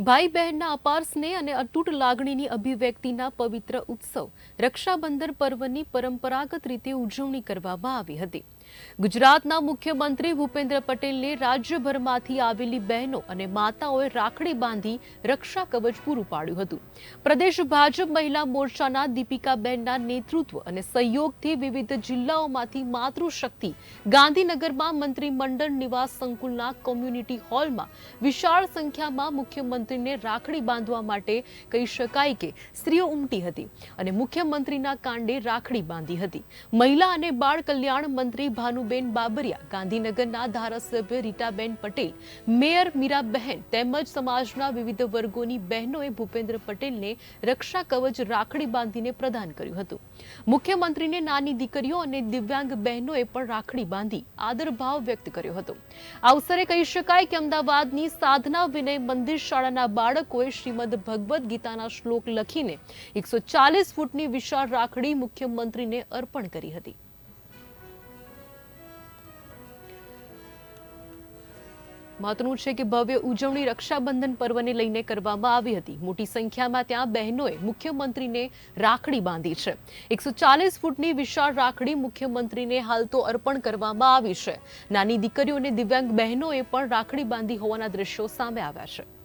ભાઈ બહેનના અપાર સ્નેહ અને અતૂટ લાગણીની અભિવ્યક્તિના પવિત્ર ઉત્સવ રક્ષાબંધન પર્વની પરંપરાગત રીતે ઉજવણી કરવામાં આવી હતી. ગુજરાતના મુખ્યમંત્રી ભૂપેન્દ્ર પટેલને રાજ્યભરમાંથી આવેલી બહેનો અને માતાઓએ રાખડી બાંધી રક્ષા કવચ પૂરું પાડ્યું હતું. પ્રદેશ ભાજપ મહિલા મોરચાના દીપિકાબહેનના નેતૃત્વ અને સહયોગથી વિવિધ જિલ્લાઓમાંથી માતૃશક્તિ ગાંધીનગરમાં મંત્રીમંડળ નિવાસ સંકુલના કોમ્યુનિટી હોલમાં વિશાળ સંખ્યામાં મુખ્યમંત્રીને રાખડી બાંધવા માટે કહી શકાય કે સ્ત્રીઓ ઉમટી હતી અને મુખ્યમંત્રીના કાંડે રાખડી બાંધી હતી. મહિલા અને બાળ કલ્યાણ મંત્રી ભાનુબેન બાબરિયા, ગાંધીનગરના ધારાસભ્ય રીટાબેન પટેલ, મેયર મીરાબહેન તેમજ સમાજના વિવિધ વર્ગોની બહેનોએ ભૂપેન્દ્ર પટેલને રક્ષા કવચ રાખડી બાંધીને પ્રદાન કર્યું હતું. મુખ્યમંત્રીને નાની દીકરીઓ અને દિવ્યાંગ બહેનોએ પણ રાખડી બાંધી આદરભાવ વ્યક્ત કર્યો હતો. આ અવસરે કહી શકાય કે અમદાવાદની સાધના વિનય મંદિર શાળાના બાળકોએ શ્રીમદ ભગવદ્ ગીતાના શ્લોક લખીને એકસો ચાલીસ ફૂટની વિશાળ રાખડી મુખ્યમંત્રીને અર્પણ કરી હતી. મહત્વનું છે કે ભવ્ય ઉજવણી રક્ષાબંધન પર્વને લઈને કરવામાં આવી હતી. મોટી સંખ્યામાં ત્યાં બહેનોએ મુખ્યમંત્રીને રાખડી બાંધી છે. એકસો ચાલીસ ફૂટની વિશાળ રાખડી મુખ્યમંત્રીને હાલ તો અર્પણ કરવામાં આવી છે. નાની દીકરીઓ અને દિવ્યાંગ બહેનોએ પણ રાખડી બાંધી હોવાના દ્રશ્યો સામે આવ્યા છે.